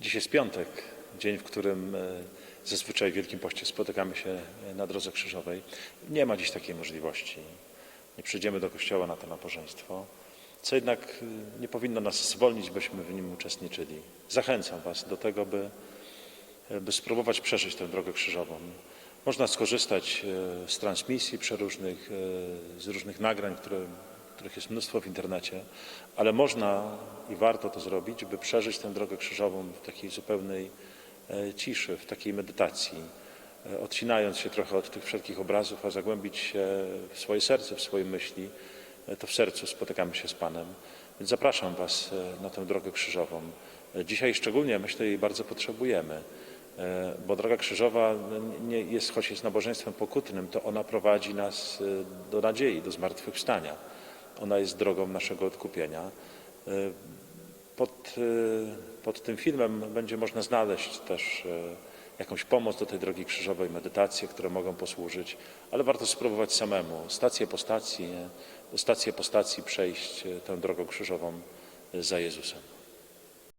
Dziś jest piątek, dzień, w którym e, zazwyczaj w Wielkim Poście spotykamy się e, na drodze krzyżowej. Nie ma dziś takiej możliwości. Nie przyjdziemy do kościoła na to nabożeństwo, co jednak e, nie powinno nas zwolnić, byśmy w nim uczestniczyli. Zachęcam Was do tego, by, by spróbować przeżyć tę drogę krzyżową. Można skorzystać z transmisji przeróżnych, z różnych nagrań, które, których jest mnóstwo w internecie, ale można i warto to zrobić, by przeżyć tę drogę krzyżową w takiej zupełnej e, ciszy, w takiej medytacji, e, odcinając się trochę od tych wszelkich obrazów, a zagłębić się w swoje serce, w swoje myśli. E, To w sercu spotykamy się z Panem. Więc zapraszam Was na tę drogę krzyżową. Dzisiaj szczególnie, myślę, jej bardzo potrzebujemy. Bo droga krzyżowa nie jest, choć jest nabożeństwem pokutnym, to ona prowadzi nas do nadziei, do zmartwychwstania. Ona jest drogą naszego odkupienia. E, Pod, e, pod tym filmem będzie można znaleźć też e, jakąś pomoc do tej drogi krzyżowej, medytacje, które mogą posłużyć, ale warto spróbować samemu, stację po stacji, stację po stacji przejść tę drogą krzyżową za Jezusem.